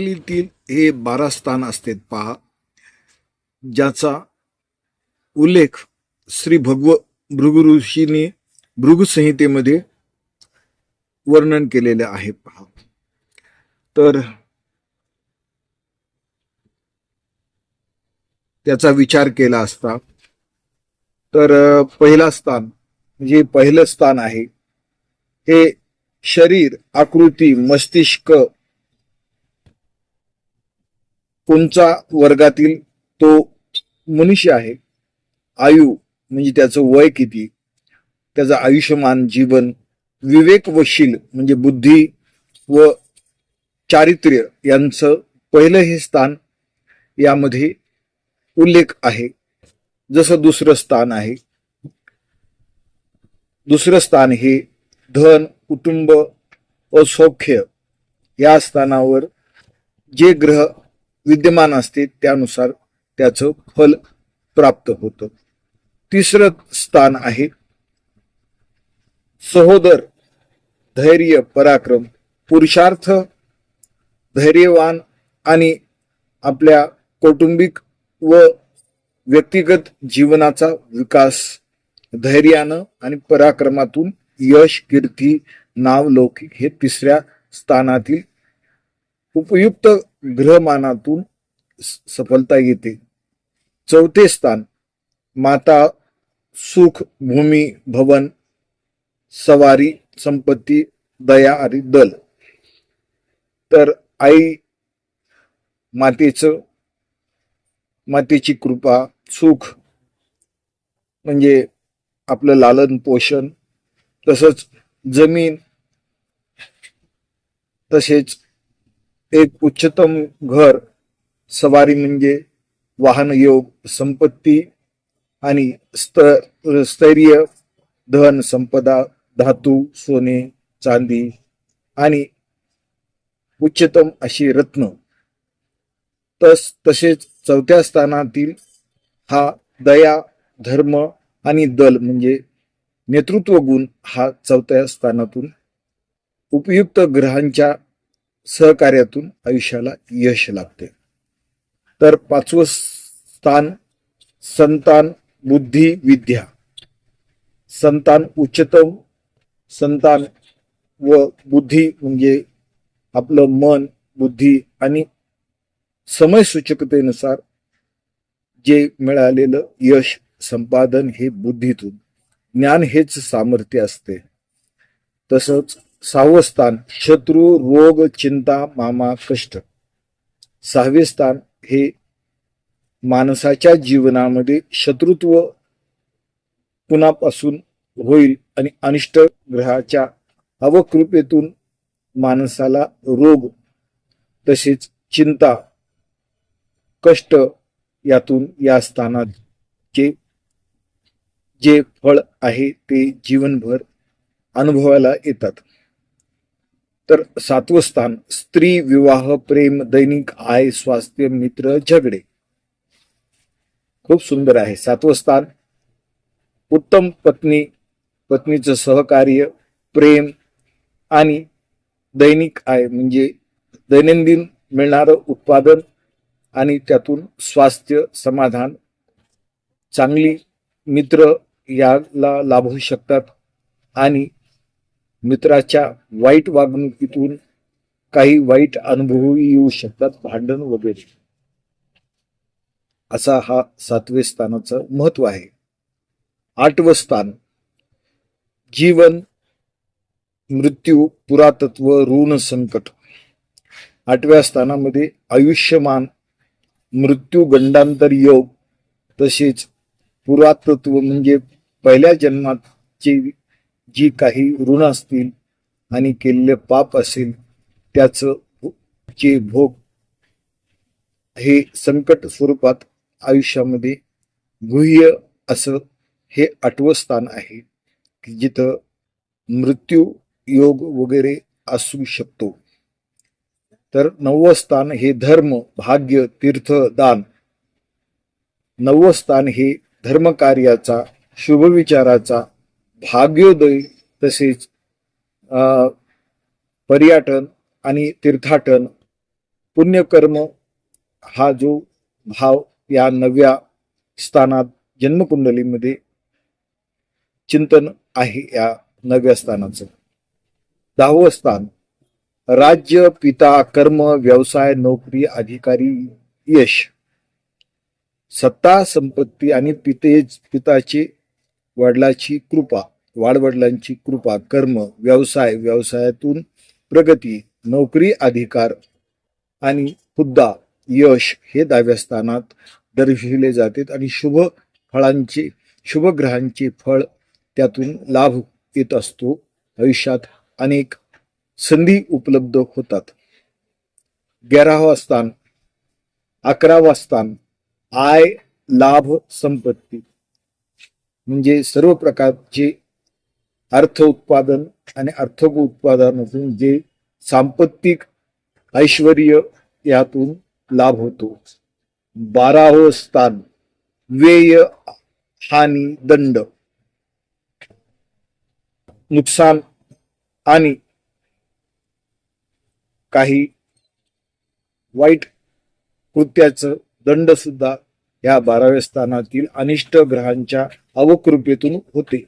हे बारा स्थान असतात पहा ज्याचा उल्लेख श्री भगव भृगुऋषीने ऋषीने वर्णन केलेले आहे पहा. तर त्याचा विचार केला असता तर पहिला स्थान म्हणजे पहिलं स्थान आहे हे शरीर आकृती मस्तिष्क कोणचा वर्गातील तो मनुष्य आहे? आयु म्हणजे त्याचं वय किती? त्याचं आयुष्यमान जीवन विवेक वशील म्हणजे बुद्धी व चारित्र्य यांचं पहिलं हे स्थान यामध्ये उल्लेख आहे. जसं दुसरं स्थान आहे. दुसरं स्थान हे धन कुटुंब व सौख्य या स्थानावर जे ग्रह विद्यमान असते त्यानुसार त्याचं फल प्राप्त होतं. तिसरं स्थान आहे सहोदर धैर्य पराक्रम. पुरुषार्थ धैर्यवान आणि आपल्या कौटुंबिक व व्यक्तिगत जीवनाचा विकास. धैर्यानं आणि पराक्रमातून यश कीर्ती नाव लौकिक हे तिसऱ्या स्थानातील उपयुक्त ग्रहमानातून स- सफलता येते. चौथे स्थान माता सुख भूमी भवन सवारी संपत्ती दया आणि दल. तर आई मातेचं मातेची कृपा सुख म्हणजे आपलं लालन पोषण तसंच जमीन तसेच एक उच्चतम घर सवारी म्हणजे वाहन योग संपत्ती आणि स्थैर्य धन संपदा धातू सोने चांदी आणि उच्चतम अशी रत्न. तस तसेच चौथ्या स्थानातील हा दया धर्म आणि दल म्हणजे नेतृत्व गुण हा चौथ्या स्थानातून उपयुक्त ग्रहांच्या सहकार्यातून आयुष्याला यश लागते. तर पाचवं स्थान संतान बुद्धी विद्या. संतान उच्चतम संतान व बुद्धी म्हणजे आपलं मन बुद्धी आणि समय सूचकतेनुसार जे मिळालेलं यश संपादन हे बुद्धीतून. ज्ञान हेच सामर्थ्य असते. तसंच सहावं स्थान शत्रू रोग चिंता मामा कष्ट. सहावे स्थान हे माणसाच्या जीवनामध्ये शत्रुत्व कुणापासून होईल आणि अनिष्ट ग्रहाच्या अवकृपेतून माणसाला रोग तसेच चिंता कष्ट यातून या स्थानाचे जे फळ आहे ते जीवनभर अनुभवायला येतात. तर सातवं स्थान स्त्री विवाह प्रेम दैनिक आय स्वास्थ्य मित्र झगडे. खूप सुंदर आहे. सातवं स्थान उत्तम पत्नी पत्नीचं सहकार्य प्रेम आणि दैनिक आय म्हणजे दैनंदिन मिळणारं उत्पादन आणि त्यातून स्वास्थ्य समाधान चांगली मित्र याला लाभू शकतात आणि मित्राच्या वाईट वागणुकीतून काही वाईट अनुभव येऊ शकतात भांडण वगैरे. असा हा सातवे स्थानाचं महत्त्व आहे. आठवं स्थान जीवन मृत्यू पुरातत्व ऋण संकट. आठव्या स्थानामध्ये आयुष्यमान मृत्यू गंडांतर योग तसेच पुरातत्व म्हणजे पहिल्या जन्माची जी काही ऋण असतील आणि केलेले पाप असेल त्याचं जे भोग हे संकट स्वरूपात आयुष्यामध्ये गुह्य असं हे आठवं स्थान आहे की जिथं मृत्यू योग वगैरे असू शकतो. तर नववं स्थान हे धर्म भाग्य तीर्थ दान. नववं स्थान हे धर्मकार्याचा शुभविचाराचा भाग्योदय तसेच पर्यटन आणि तीर्थाटन पुण्यकर्म हा जो भाव या नव्या स्थानात जन्मकुंडलीमध्ये चिंतन आहे या नव्या स्थानाचं. दहावं स्थान राज्य पिता कर्म व्यवसाय नोकरी अधिकारी यश. सत्ता संपत्ती आणि पिते पिताचे वडिलाची कृपा वाडवडिलांची कृपा कर्म व्यवसाय व्यवसायातून प्रगती नोकरी अधिकार आणि हुद्दा यश हे दहाव्या स्थानात दर्शविले जातात आणि शुभ फळांचे शुभ ग्रहांचे फळ त्यातून लाभ येत असतो. आयुष्यात अनेक संधी उपलब्ध होतात. ग्यारावा स्थान अकरावा स्थान आय लाभ संपत्ती. म्हणजे सर्व प्रकारचे अर्थ उत्पादन आणि अर्थक उत्पादनातून जे सांपत्तिक ऐश्वर यातून लाभ होतो. बारावं स्थान व्यय हानी दंड नुकसान आणि काही वाईट कृत्याचं दंड सुद्धा या बाराव्या स्थानातील अनिष्ट ग्रहांच्या अवकृपेतून होते.